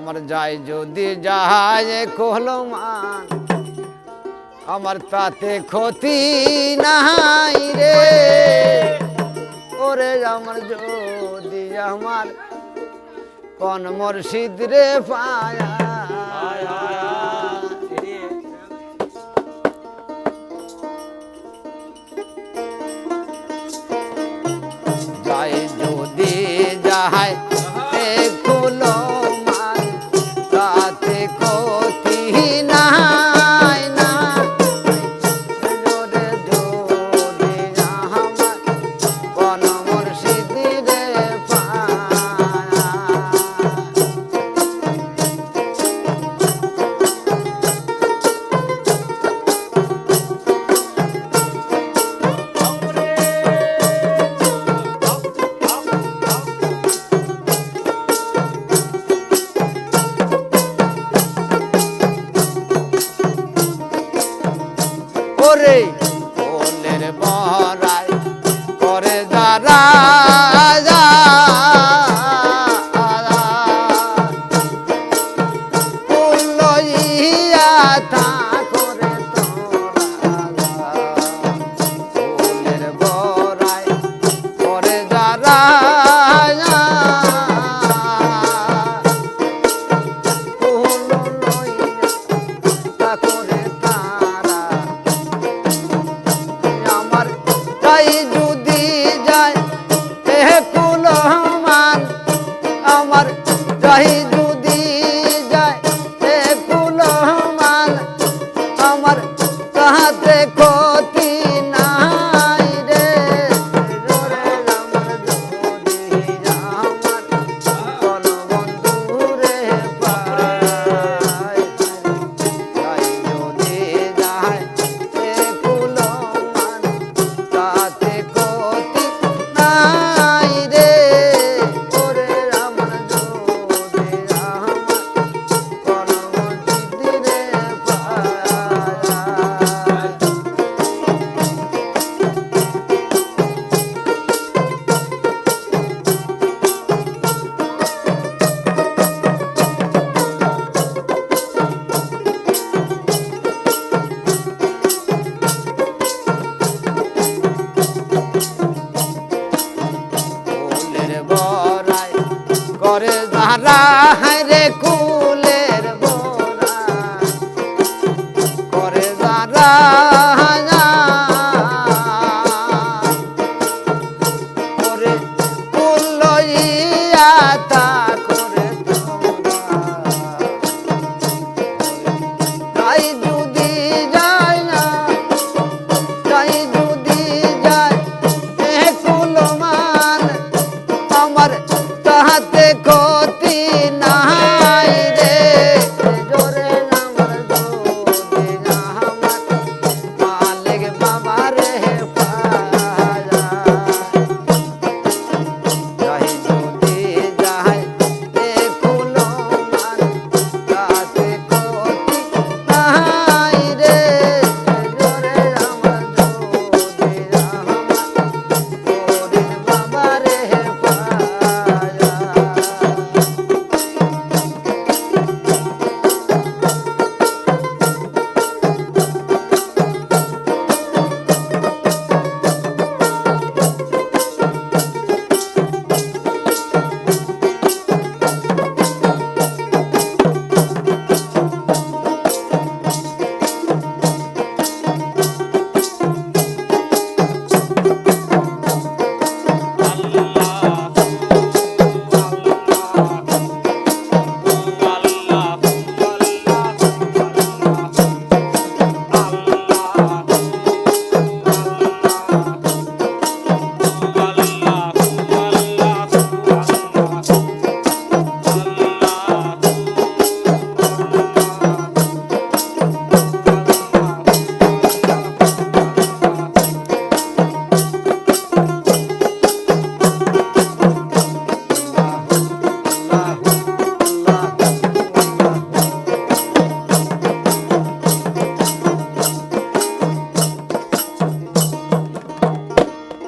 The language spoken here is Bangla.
আমার যাই যদি যায় কলমান আমার তাতে ক্ষতি নাই রে। ওরে আমার যদি আমার কোন মর্শিদ রে পায়া Ei! রে কু তাহাতে ক্ষতি না